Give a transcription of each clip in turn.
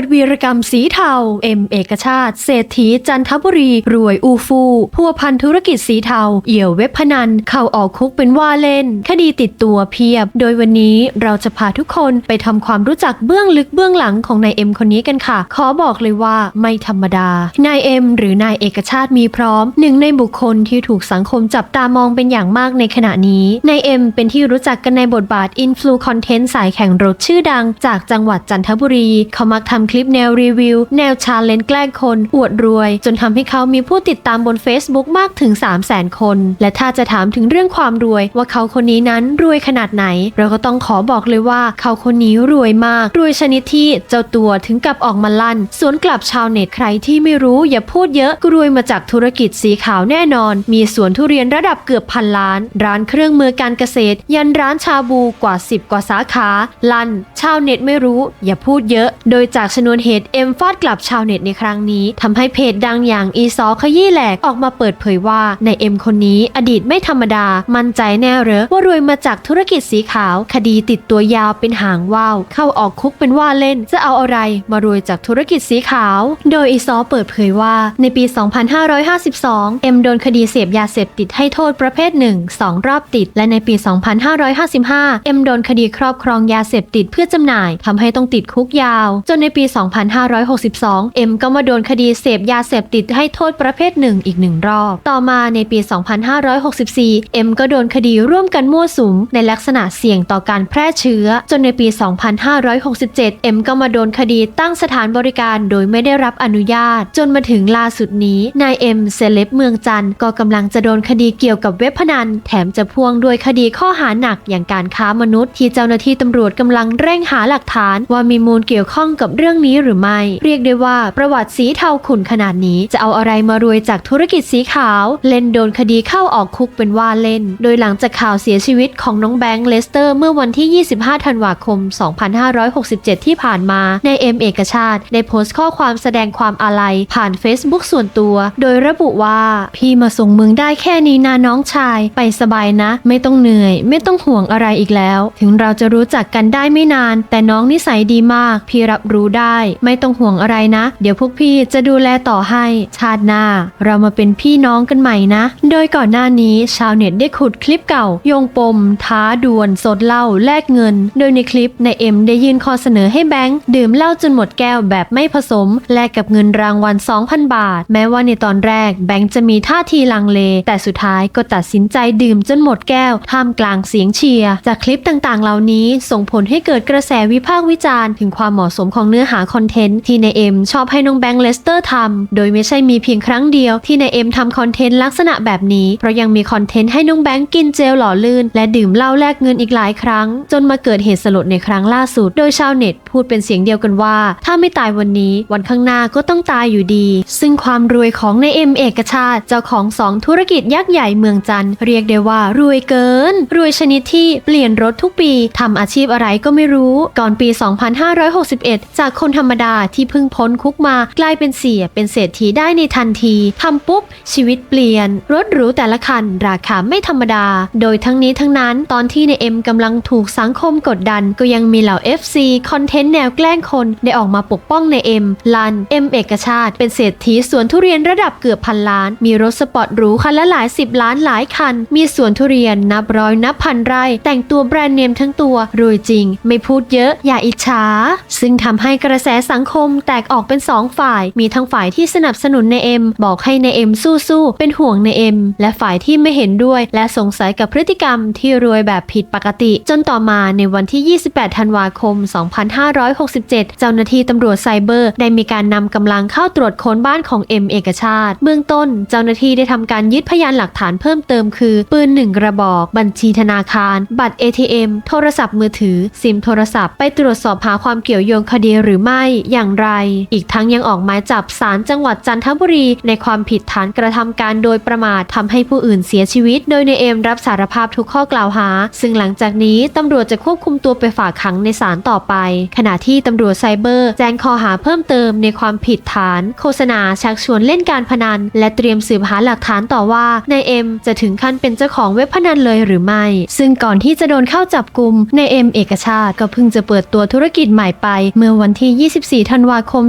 ดวีรกรรมสีเทา เอ็มเอกชาติ เศรษฐีจันทบุรี รวยอูฟูพัวพันธุรกิจสีเทา เอี่ยวเว็บพนัน เข้าออกคุกเป็นว่าเล่น คดีติดตัวเพียบ โดยวันนี้เราจะพาทุกคนไปทำความรู้จักเบื้องลึกเบื้องหลังของนายเอ็มคนนี้กันค่ะ ขอบอกเลยว่าไม่ธรรมดา นายเอ็มหรือนายเอกชาติมีพร้อม หนึ่งในบุคคลที่ถูกสังคมจับตามองเป็นอย่างมากในขณะนี้ นายเอ็มเป็นที่รู้จักกันในบทบาทอินฟลูคอนเทนต์สายแข่งรถชื่อดัง จากจังหวัดจันทบุรี เขามักทำคลิปแนวรีวิว แนวชาเลนจ์แกล้งคน อวดรวย จนทำให้เขามีผู้ติดตามบน Facebook มากถึง 3 0 0แสนคน และถ้าจะถามถึงเรื่องความรวยว่าเขาคนนี้นั้นรวยขนาดไหน เราก็ต้องขอบอกเลยว่าเขาคนนี้รวยมากรวยชนิดที่เจ้าตัวถึงกับออกมาลั่น สวนกลับชาวเน็ตใครที่ไม่รู้อย่าพูดเยอะกรวยมาจากธุรกิจสีขาวแน่นอน มีสวนทุเรียนระดับเกือบพันล้าน ร้านเครื่องมือการเกษตร ยันร้านชาบูกว่า 10 กว่าสาขา ลั่น ชาวเน็ตไม่รู้ อย่าพูดเยอะ โดยจากชนวนเหตุเอ็มฟาดกลับชาวเน็ตในครั้งนี้ทำให้เพจดังอย่างอีซอขยี้แหลกออกมาเปิดเผยว่าในเอ็มคนนี้อดีตไม่ธรรมดา มั่นใจแน่เหรอว่ารวยมาจากธุรกิจสีขาว คดีติดตัวยาวเป็นหางว่าวเข้าออกคุกเป็นว่าเล่น จะเอาอะไรมารวยจากธุรกิจสีขาว โดยอีซอเปิดเผยว่าในปี 2552 เอ็มโดนคดีเสพยาเสพติดให้โทษประเภทหนึ่งสองรอบติด และในปี 2555 เอ็มโดนคดีครอบครองยาเสพติดเพื่อจำหน่ายทำให้ต้องติดคุกยาว จนในปีี 2562 เอ็มก็มาโดนคดีเสพยาเสพติดให้โทษประเภทหนึ่งอีกหนึ่งรอบ ต่อมาในปี 2564 เอ็มก็โดนคดีร่วมกันมั่วสุม ในลักษณะเสี่ยงต่อการแพร่เชื้อ จนในปี 2567 เอ็มก็มาโดนคดีตั้งสถานบริการโดยไม่ได้รับอนุญาต จนมาถึงล่าสุดนี้นายเอ็มเซเลบเมืองจันทร์ก็กำลังจะโดนคดีเกี่ยวกับเว็บพนัน แถมจะพ่วงด้วยคดีข้อหาหนักอย่างการค้ามนุษย์ ที่เจ้าหน้าที่ตำรวจกำลังเร่งหาหลักฐาน ว่ามีมูลเกี่ยวข้องกับเรื่องื่องนี้หรือไม่ เรียกได้ว่าประวัติสีเทาขุ่นขนาดนี้ จะเอาอะไรมารวยจากธุรกิจสีขาว เล่นโดนคดีเข้าออกคุกเป็นว่าเล่น โดยหลังจากข่าวเสียชีวิตของน้องแบงค์เลสเตอร์ เมื่อวันที่ 25 ธันวาคม 2567 ที่ผ่านมาในเอ็มเอกชาติได้โพสต์ข้อความแสดงความอาลัยผ่าน Facebook ส่วนตัว โดยระบุว่า พี่มาส่งมึงได้แค่นี้นะน้องชาย ไปสบายนะ ไม่ต้องเหนื่อย ไม่ต้องห่วงอะไรอีกแล้ว ถึงเราจะรู้จักกันได้ไม่นาน แต่น้องนิสัยดีมาก พี่รับรู้ได้ไม่ต้องห่วงอะไรนะ เดี๋ยวพวกพี่จะดูแลต่อให้ ชาติหน้า เรามาเป็นพี่น้องกันใหม่นะ โดยก่อนหน้านี้ชาวเน็ตได้ขุดคลิปเก่า โยงปม ท้าดวลสดเหล้าแลกเงิน โดยในคลิปนายเอ็มได้ยื่นข้อเสนอให้แบงค์ดื่มเหล้าจนหมดแก้วแบบไม่ผสม แลกกับเงินรางวัล 2,000 บาท แม้ว่าในตอนแรกแบงค์จะมีท่าทีลังเล แต่สุดท้ายก็ตัดสินใจดื่มจนหมดแก้วท่ามกลางเสียงเชียร์จากคลิปต่างๆ เหล่านี้ส่งผลให้เกิดกระแสวิพากษ์วิจารณ์ถึงความเหมาะสมของเนื้อหาหาคอนเทนต์ที่นายเอ็มชอบให้น้องแบงค์เลสเตอร์ทำโดยไม่ใช่มีเพียงครั้งเดียวที่นายเอ็มทำคอนเทนต์ลักษณะแบบนี้ เพราะยังมีคอนเทนต์ให้น้องแบงค์กินเจลหล่อลื่น และดื่มเหล้าแลกเงินอีกหลายครั้ง จนมาเกิดเหตุสลดในครั้งล่าสุด โดยชาวเน็ตพูดเป็นเสียงเดียวกันว่า ถ้าไม่ตายวันนี้วันข้างหน้าก็ต้องตายอยู่ดี ซึ่งความรวยของนายเอ็มเอกชาติเจ้าของสองธุรกิจยักษ์ใหญ่เมืองจันทร์เรียกได้ว่ารวยเกิน รวยชนิดที่เปลี่ยนรถทุกปีทำอาชีพอะไรก็ไม่รู้ ก่อนปี 2561 จากคนธรรมดาที่เพิ่งพ้นคุกมากลายเป็นเสียเป็นเศรษฐีได้ในทันทีทำปุ๊บ ชีวิตเปลี่ยน รถหรูแต่ละคัน ราคาไม่ธรรมดา โดยทั้งนี้ทั้งนั้นตอนที่ในเอ็มกำลังถูกสังคมกดดัน ก็ยังมีเหล่า FC คอนเทนต์แนวแกล้งคนได้ออกมาปกป้องในเอ็มลันเอ็มเอกชาติ เป็นเศรษฐีสวนทุเรียนระดับเกือบพันล้าน มีรถสปอร์ตหรูคันละหลายสิบล้านหลายคัน มีสวนทุเรียนนับร้อยนับพันไร่ แต่งตัวแบรนด์เนมทั้งตัวรวยจริง ไม่พูดเยอะอย่าอิจฉาซึ่งทำให้กระแสสังคมแตกออกเป็นสองฝ่าย มีทั้งฝ่ายที่สนับสนุนในเอ็มบอกให้ในเอ็มสู้ๆเป็นห่วงในเอ็มและฝ่ายที่ไม่เห็นด้วย และสงสัยกับพฤติกรรมที่รวยแบบผิดปกติ จนต่อมาในวันที่ 28 ธันวาคม 2567 เจ้าหน้าที่ตำรวจไซเบอร์ ได้มีการนำกำลังเข้าตรวจค้นบ้านของเอ็มเอกชาติ เบื้องต้น เจ้าหน้าที่ได้ทำการยึดพยานหลักฐานเพิ่มเติมคือ ปืนหนึ่งกระบอก บัญชีธนาคาร บัตร ATM โทรศัพท์มือถือ ซิมโทรศัพท์ ไปตรวจสอบหาความเกี่ยวโยงคดีหรือไม่อย่างไร อีกทั้งยังออกหมายจับศาลจังหวัดจันทบุรี ในความผิดฐานกระทำการโดยประมาททำให้ผู้อื่นเสียชีวิต โดยในเอ็มรับสารภาพทุกข้อกล่าวหา ซึ่งหลังจากนี้ตำรวจจะควบคุมตัวไปฝากขังในศาลต่อไป ขณะที่ตำรวจไซเบอร์แจ้งข้อหาเพิ่มเติมในความผิดฐาน โฆษณาชักชวนเล่นการพนัน และเตรียมสืบหาหลักฐานต่อว่านายเอ็มจะถึงขั้นเป็นเจ้าของเว็บพนันเลยหรือไม่ ซึ่งก่อนที่จะโดนเข้าจับกลุ่มนายเอ็มเอกชาติก็เพิ่งจะเปิดตัวธุรกิจใหม่ไป เมื่อวันที่24 ธันวาคม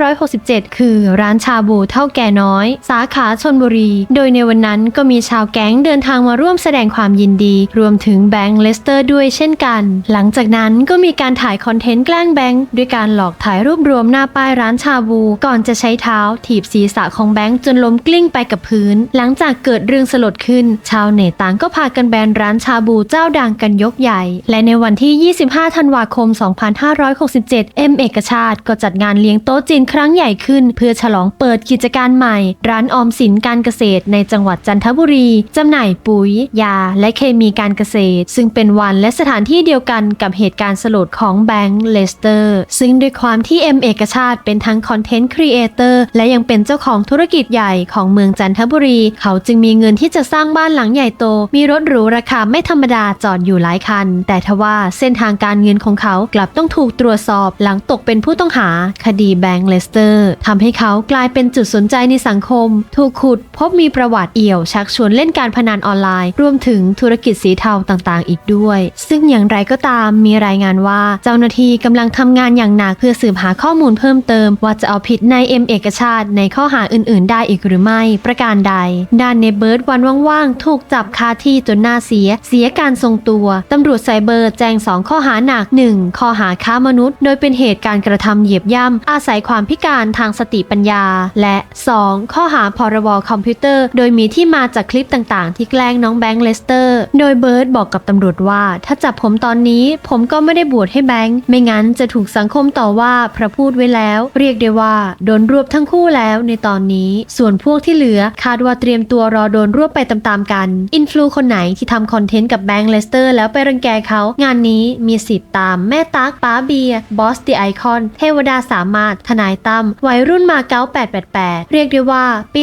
2567 คือร้านชาบูเท่าแก่น้อย สาขาชนบุรี โดยในวันนั้นก็มีชาวแก๊งเดินทางมาร่วมแสดงความยินดี รวมถึงแบงค์เลสเตอร์ด้วยเช่นกัน หลังจากนั้นก็มีการถ่ายคอนเทนต์แกล้งแบงค์ด้วยการหลอกถ่ายรูปรวมหน้าป้ายร้านชาบู ก่อนจะใช้เท้าถีบศีรษะของแบงค์จนล้มกลิ้งไปกับพื้น หลังจากเกิดเรื่องสลดขึ้น ชาวเน็ตต่างก็พากันแบนร้านชาบูเจ้าดังกันยกใหญ่ และในวันที่ 25 ธันวาคม 2567เอ็มเอกชาติก็จัดงานเลี้ยงโต๊ะจีนครั้งใหญ่ขึ้น เพื่อฉลองเปิดกิจการใหม่ ร้านออมสินการเกษตรในจังหวัดจันทบุรี จำหน่ายปุ๋ย ยา และเคมีการเกษตร ซึ่งเป็นวันและสถานที่เดียวกันกับเหตุการณ์สลดของแบงค์เลสเตอร์ ซึ่งด้วยความที่เอ็มเอกชาติเป็นทั้งคอนเทนต์ครีเอเตอร์และยังเป็นเจ้าของธุรกิจใหญ่ของเมืองจันทบุรี เขาจึงมีเงินที่จะสร้างบ้านหลังใหญ่โต มีรถหรูราคาไม่ธรรมดาจอดอยู่หลายคัน แต่ทว่าเส้นทางการเงินของเขากลับต้องถูกตรวจสอบหลังตกเป็นผู้ต้องหาคดีแบงค์เลสเตอร์ทำให้เขากลายเป็นจุดสนใจในสังคม ถูกขุดพบมีประวัติเอี่ยว ชักชวนเล่นการพนันออนไลน์ รวมถึงธุรกิจสีเทาต่างๆ อีกด้วย ซึ่งอย่างไรก็ตามมีรายงานว่าเจ้าหน้าที่กำลังทำงานอย่างหนักเพื่อสืบหาข้อมูลเพิ่มเติม ว่าจะเอาผิดในเอ็มเอกชาติในข้อหาอื่น ๆ ได้อีกหรือไม่ ประการใด ด้านในเบิร์ดวันว่างๆถูกจับคาที่จนหน้าเสีย เสียการทรงตัวตำรวจไซเบอร์แจ้ง 2 ข้อหาหนัก 1. ข้อหาค้ามนุษย์ โดยเป็นเหตุตุการกระทำเหยียบย่ำอาศัยความพิการทางสติปัญญา และ 2. ข้อหาพรบคอมพิวเตอร์ โดยมีที่มาจากคลิปต่างๆ ที่แกล้งน้องแบงค์เลสเตอร์โดยเบิร์ดบอกกับตำรวจว่า ถ้าจับผมตอนนี้ผมก็ไม่ได้บวชให้แบงค์ไม่งั้นจะถูกสังคมต่อว่าพระพูดไว้แล้ว เรียกได้ว่า โดนรวบทั้งคู่แล้วในตอนนี้ ส่วนพวกที่เหลือคาดว่าเตรียมตัวรอโดนรวบไปตามๆกัน อินฟลูคนไหนที่ทำคอนเทนต์กับแบงค์เลสเตอร์แล้วไปรังแกเขา งานนี้มีสิทธิ์ตามแม่ตักป้าเบียบอสตีไอคอน เทวดาสามารถ ทนายตั้มวัยรุ่นมาเก๊า888 เรียกได้ว่าปี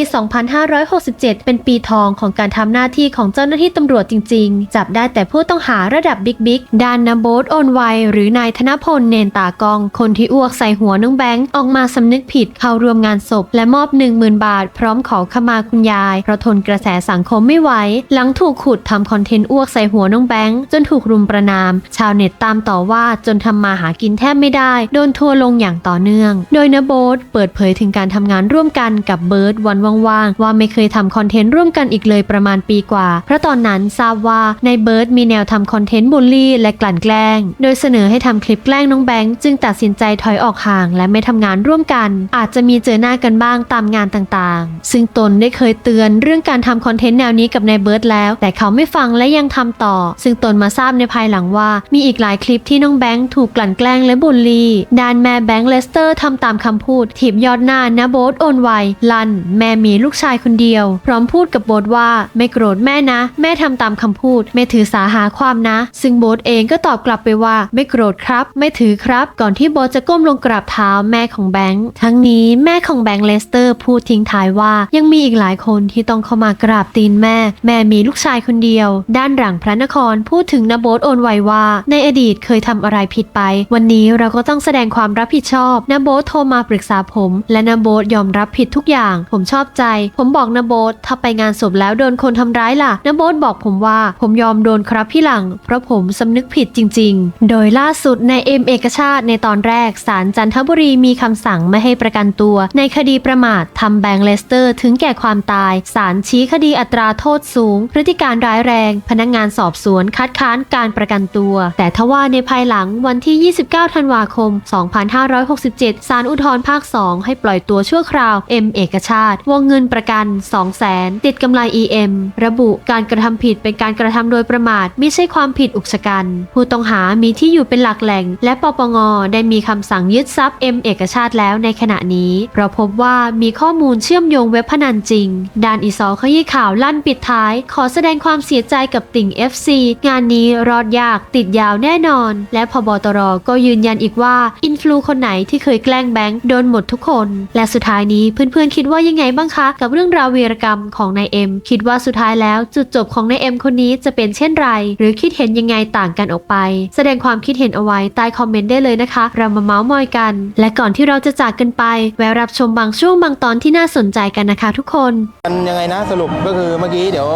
2567 เป็นปีทองของการทำหน้าที่ของเจ้าหน้าที่ตำรวจจริง ๆ จับได้แต่ผู้ต้องหาระดับบิ๊กบิ๊กด้านนโบทโอนไวหรือนายธนพลเนนตากอง คนที่อ้วกใส่หัวน้องแบงค์ออกมาสำนึกผิดเข้าร่วมงานศพ และมอบ 10,000 บาท พร้อมขอขมาคุณยายเพราะทนกระแสสังคมไม่ไหวหลังถูกขุดทำคอนเทนต์อ้วกใส่หัวน้องแบงค์จนถูกรุมประนาม ชาวเน็ตตามต่อว่าจนทำมาหากินแทบไม่ได้โดนทัวลงอย่างต่อเนื่อง โดยนโบทเปิดเผยถึงการทำงานร่วมกันกับเบิร์ดวันว่างๆ ว่าไม่เคยทำคอนเทนต์ร่วมกันอีกเลยประมาณปีกว่า เพราะตอนนั้นทราบว่าในเบิร์ดมีแนวทำคอนเทนต์บูลลี่และกลั่นแกล้ง โดยเสนอให้ทำคลิปแกล้งน้องแบงค์จึงตัดสินใจถอยออกห่างและไม่ทำงานร่วมกัน อาจจะมีเจอหน้ากันบ้างตามงานต่างๆ ซึ่งตนได้เคยเตือนเรื่องการทำคอนเทนต์แนวนี้กับนายเบิร์ดแล้ว แต่เขาไม่ฟังและยังทำต่อ ซึ่งตนมาทราบในภายหลังว่า มีอีกหลายคลิปที่น้องแบงค์ถูกกลั่นแกล้งและบูลลี่ด้านแม่แบงค์เลสเตอร์ทำตามคำพูดถีบยอดหน้านะโบ๊ทโอนไวลันแม่มีลูกชายคนเดียว พร้อมพูดกับโบ๊ทว่าไม่โกรธแม่นะ แม่ทำตามคำพูด ไม่ถือสาหาความนะ ซึ่งโบ๊ทเองก็ตอบกลับไปว่าไม่โกรธครับ ไม่ถือครับ ก่อนที่โบ๊ทจะก้มลงกราบเท้าแม่ของแบงค์ทั้งนี้แม่ของแบงค์เลสเตอร์พูดทิ้งท้ายว่า ยังมีอีกหลายคนที่ต้องเข้ามากราบตีนแม่ แม่มีลูกชายคนเดียว ด้านหลังพระนครพูดถึงนโบ๊ทโอนไวว่า ในอดีตเคยทำอะไรผิดไป วันนี้เราก็ต้องสดงความรับผิดชอบนโบ๊ทโทรมาปรึกษาผม และนโบ๊ทยอมรับผิดทุกอย่าง ผมชอบใจ ผมบอกนโบ๊ทถ้าไปงานศพแล้วโดนคนทำร้ายล่ะนโบ๊ทบอกผมว่าผมยอมโดนครับพี่หลัง เพราะผมสำนึกผิดจริง ๆ โดยล่าสุดในเอ็มเอกชาติในตอนแรกศาลจันทบุรีมีคำสั่งไม่ให้ประกันตัว ในคดีประมาททำแบงค์เลสเตอร์ถึงแก่ความตายศาลชี้คดีอัตราโทษสูง พฤติการร้ายแรง พนักงานสอบสวนคัดค้านการประกันตัว แต่ทว่าในภายหลังวันที่ 29 ธันวาคม2567 ศาลอุทธรภาค 2 ให้ปล่อยตัวชั่วคราว M เอกชาติ วงเงินประกัน 2 0 0 0 0ติดกำไร EM ระบุการกระทำผิดเป็นการกระทำโดยประมาทไม่ใช่ความผิดอุกชะกัน ผู้ต้องหามีที่อยู่เป็นหลักแหล่ง และปปงได้มีคำสั่งยึดทรัพย์ M เอกชาติแล้วในขณะนี้เราพบว่ามีข้อมูลเชื่อมโยงเว็บพนันจริง ด้านอีซอขยี้ข่าวลั่นปิดท้าย ขอแสดงความเสียใจกับติ่ง FC งานนี้รอดยากติดยาวแน่นอน และพบตรก็ยืนยันอีกว่าอินฟลูคนไหนที่เคยแกล้งแบงค์โดนหมดทุกคน และสุดท้ายนี้เพื่อนๆคิดว่ายังไงบ้างคะ กับเรื่องราววีรกรรมของนายเอ็มคิดว่าสุดท้ายแล้วจุดจบของนายเอ็มคนนี้จะเป็นเช่นไร หรือคิดเห็นยังไงต่างกันออกไป แสดงความคิดเห็นเอาไว้ใต้คอมเมนต์ได้เลยนะคะ เรามาเมาส์มอยกัน และก่อนที่เราจะจากกันไป แวะรับชมบางช่วงบางตอนที่น่าสนใจกันนะคะ ทุกคน มันยังไงนะสรุปก็คือเมื่อกี้เดี๋ยว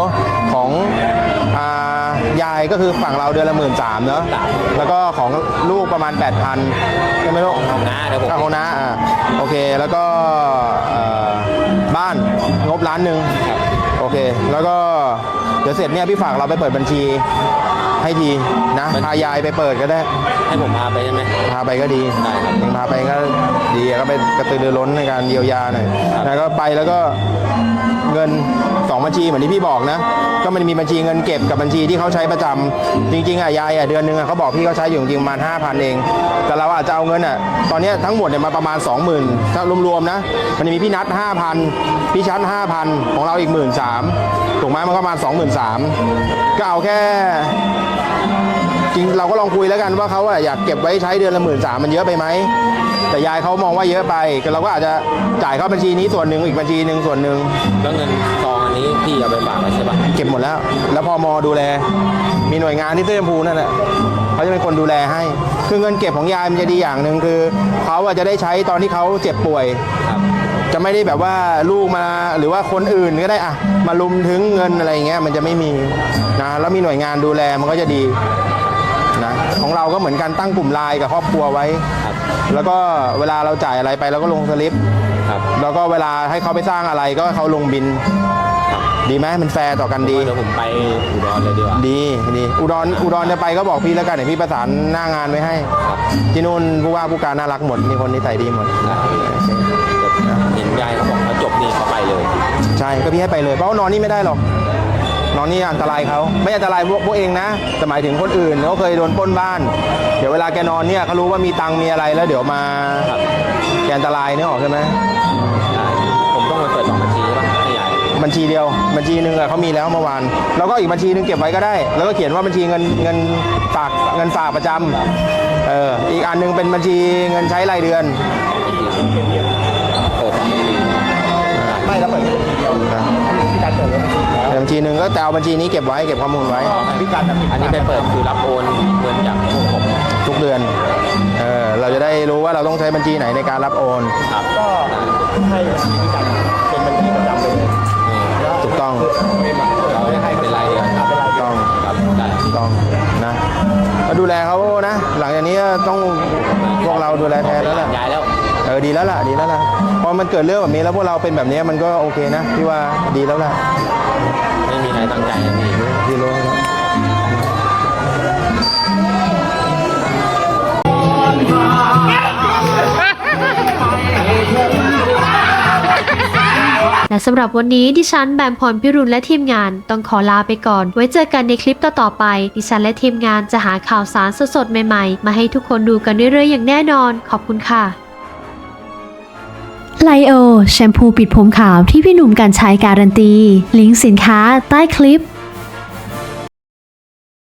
ของอ่า ยายก็คือฝั่งเราเดือนละหมื่นสามเนอะแล้วก็ของลูกประมาณ 8,000ใช่ไหมลูกของน้าเดี๋ยวผมค่าของน้าอ่าโอเคแล้วก็เอ่อบ้านงบล้านหนึ่งโอเค แล้วก็เดี๋ยวเสร็จเนี่ยพี่ฝากเราไปเปิดบัญชี ให้ทีนะพายายไปเปิดก็ได้ ให้ผมพาไปใช่ไหมพาไปก็ดีได้ครับเองพาไปก็ดีก็ไปกระตือรือร้นในการเยียวยาหน่อยแล้วก็ไปแล้วก็เงินสองบัญชีเหมือนที่พี่บอกนะ ก็มันมีบัญชีเงินเก็บกับบัญชีที่เขาใช้ประจำจริงๆอะยายอะเดือนหนึงอะเขาบอกพี่เขาใช้อยู่จริงๆประมาณ5,000เอง แต่เราอาจจะเอาเงินอะตอนเนี้ยทั้งหมดเนี่ยมาประมาณ 20,000ถ้ารวมๆนะ มันจะมีพี่นัท5,000พี่ชั้น5,000ของเราอีก 1 3ื่นถูกไหมมันก็ประมาณ23,000ก็เอาแค่ จริงเราก็ลองคุยแล้วกันว่าเขาอะอยากเก็บไว้ใช้เดือนละหมื่นสามมันเยอะไปไหมแต่ยายเขามองว่าเยอะไปก็เราก็อาจจะจ่ายเข้าบัญชีนี้ส่วนหนึ่งอีกบัญชีหนึ่งส่วนหนึ่งแล้วเงินซองอันนี้พี่เอาไปฝากไว้ใช่ปะเก็บหมดแล้ว แล้วพอมอดูแล มีหน่วยงานที่เสื้อชมพูนั่นแหละเขาจะเป็นคนดูแลให้ คือเงินเก็บของยายมันจะดีอย่างหนึ่งคือเขาอะจะได้ใช้ตอนที่เขาเจ็บป่วยครับจะไม่ได้แบบว่าลูกมาหรือว่าคนอื่นก็ได้อะมาลุมถึงเงินอะไรอย่างเงี้ยมันจะไม่มีนะแล้วมีหน่วยงานดูแลมันก็จะดีนะ ของเราก็เหมือนกันตั้งกลุ่มไลน์กับครอบครัวไว้ ครับแล้วก็เวลาเราจ่ายอะไรไปเราก็ลงสลิป ครับแล้วก็เวลาให้เขาไปสร้างอะไรก็ให้เขาลงบิน ดีไหมมันแฟร์ต่อกันดี เดี๋ยวผมไปอุดรเลยดีกว่าดีดีอุดรอุดรจะไปก็บอกพี่แล้วกันเดี๋ยวพี่ประสานหน้างานไว้ให้ ครับที่นู่นผู้ว่าผู้การน่ารักหมดมีคนนิสัยดีหมด ได้เห็นยายเขาบอกเขาจบนี่เขาไปเลย ใช่ก็พี่ให้ไปเลยเพราะว่านอนนี่ไม่ได้หรอก นอนนี่อันตรายเขาไม่อันตรายพวกพวกเองนะแต่หมายถึงคนอื่นเขาเคยโดนปล้นบ้าน เดี๋ยวเวลาแกนอนเนี่ยเขารู้ว่ามีตังค์มีอะไรแล้วเดี๋ยวมาครับแกอันตรายเนี่ยออกใช่ไหมได้ผมต้องไปเปิดสองบัญชีใช่ปะให้ยายบัญชีเดียว บัญชีหนึ่งอะเขามีแล้วเมื่อวานแล้วก็อีกบัญชีหนึ่งเก็บไว้ก็ได้ แล้วก็เขียนว่าบัญชีเงินเงินฝากเงินฝากประจำเอออีกอันหนึงเป็นบัญชีเงินใช้รายเดือนเปิดสองบัญชีไม่ แล้วเปิดบัญชีหนึ่งก็แต่เอาบัญชีนี้เก็บไว้เก็บข้อมูลไว้อันนี้ไปเปิดคือรับโอนเงินจากพวกผมทุกเดือน เออเราจะได้รู้ว่าเราต้องใช้บัญชีไหนในการรับโอน ครับก็ถูกต้อง เราให้เป็นรายเดือนครับต้องครับได้ต้องนะก็ดูแลเขานะ หลังจากนี้ก็ต้องพวกเราดูแลแทนแล้วแหละ ย้ายแล้วเออดีแล้วล่ะดีแล้วล่ะพอมันเกิดเรื่องแบบนี้แล้วพวกเราเป็นแบบนี้มันก็โอเคนะพี่ว่าดีแล้วล่ะไม่มีใครตั้งใจนะพี่พี่รู้แล้วและสำหรับวันนี้ดิฉันแบมพรพิรุณและทีมงานต้องขอลาไปก่อน ไว้เจอกันในคลิปต่อๆไป ดิฉันและทีมงานจะหาข่าวสารสดๆใหม่ๆ มาให้ทุกคนดูกันเรื่อยๆอย่างแน่นอน ขอบคุณค่ะ ไลโอ แชมพูปิดผมขาวที่พี่หนุ่มกันใช้การันตี ลิงก์สินค้าใต้คลิป